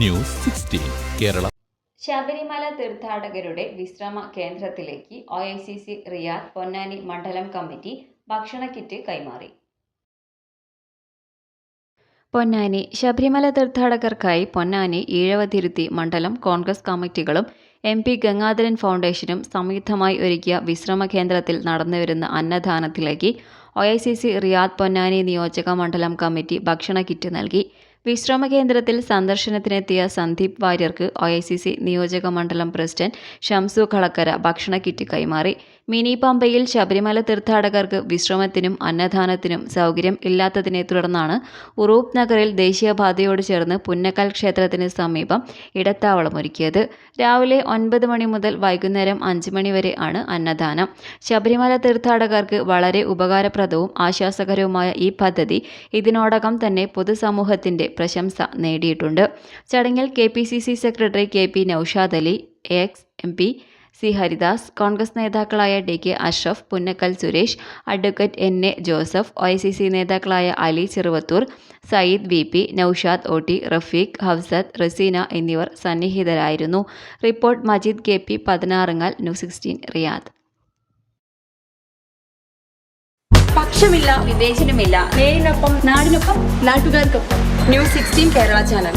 News sixteen Kerala. Sabarimala തീർത്ഥാടകരുടെ വിശ്രമ കേന്ദ്രത്തിലേക്ക് O I C C Riyadh Ponnani മണ്ഡലം കമ്മിറ്റി ഭക്ഷണ കിറ്റ് കൈമാറി. പൊന്നാനി ശബരിമല തീർത്ഥാടകർക്കായി പൊന്നാനി ഈഴവതിരുത്തി മണ്ഡലം കോൺഗ്രസ് കമ്മിറ്റികളും എം പി ഗംഗാധരൻ ഫൗണ്ടേഷനും സംയുക്തമായി ഒരുക്കിയ വിശ്രമ കേന്ദ്രത്തിൽ നടന്നുവരുന്ന അന്നദാനത്തിലേക്ക് O I C C Riyadh Ponnani നിയോജക മണ്ഡലം കമ്മിറ്റി ഭക്ഷണ കിറ്റ് നൽകി. വിശ്രമ കേന്ദ്രത്തിൽ സന്ദർശനത്തിനെത്തിയ സന്ദീപ് വാര്യർക്ക് ഒ ഐ സി സി നിയോജക മണ്ഡലം പ്രസിഡന്റ് ഷംസു കളക്കര ഭക്ഷണ കിറ്റ് കൈമാറി. മിനി പമ്പയിൽ ശബരിമല തീർത്ഥാടകർക്ക് വിശ്രമത്തിനും അന്നദാനത്തിനും സൗകര്യം ഇല്ലാത്തതിനെ തുടർന്നാണ് ഉറൂപ്പ് നഗറിൽ ദേശീയപാതയോട് ചേർന്ന് പുന്നക്കൽ ക്ഷേത്രത്തിന് സമീപം ഇടത്താവളമൊരുക്കിയത് രാവിലെ ഒൻപത് മണി മുതൽ വൈകുന്നേരം അഞ്ച് മണി വരെ ആണ് അന്നദാനം. ശബരിമല തീർത്ഥാടകർക്ക് വളരെ ഉപകാരപ്രദവും ആശ്വാസകരവുമായ ഈ പദ്ധതി ഇതിനോടകം തന്നെ പൊതുസമൂഹത്തിന്റെ പ്രശംസ നേടിയിട്ടുണ്ട്. ചടങ്ങിൽ K secretary K P Noushad Ali ex M P C. Haridas Congress നേതാക്കളായ D. K. Ashraf Punnakkal Suresh advocate N. A. Joseph O. നേതാക്കളായ Ali Cheruvathur Sayyid V. P. Noushad O T Rafeeq Hafsath Raseena എന്നിവർ സന്നിഹിതരായിരുന്നു. Report Majeed K. P. Pathinarangal new sixteen Riyadh. പക്ഷമില്ല വിവേചനമില്ല. നേരിനൊപ്പം നാടിനൊപ്പം നാട്ടുകാർക്കൊപ്പം. News sixteen Kerala channel.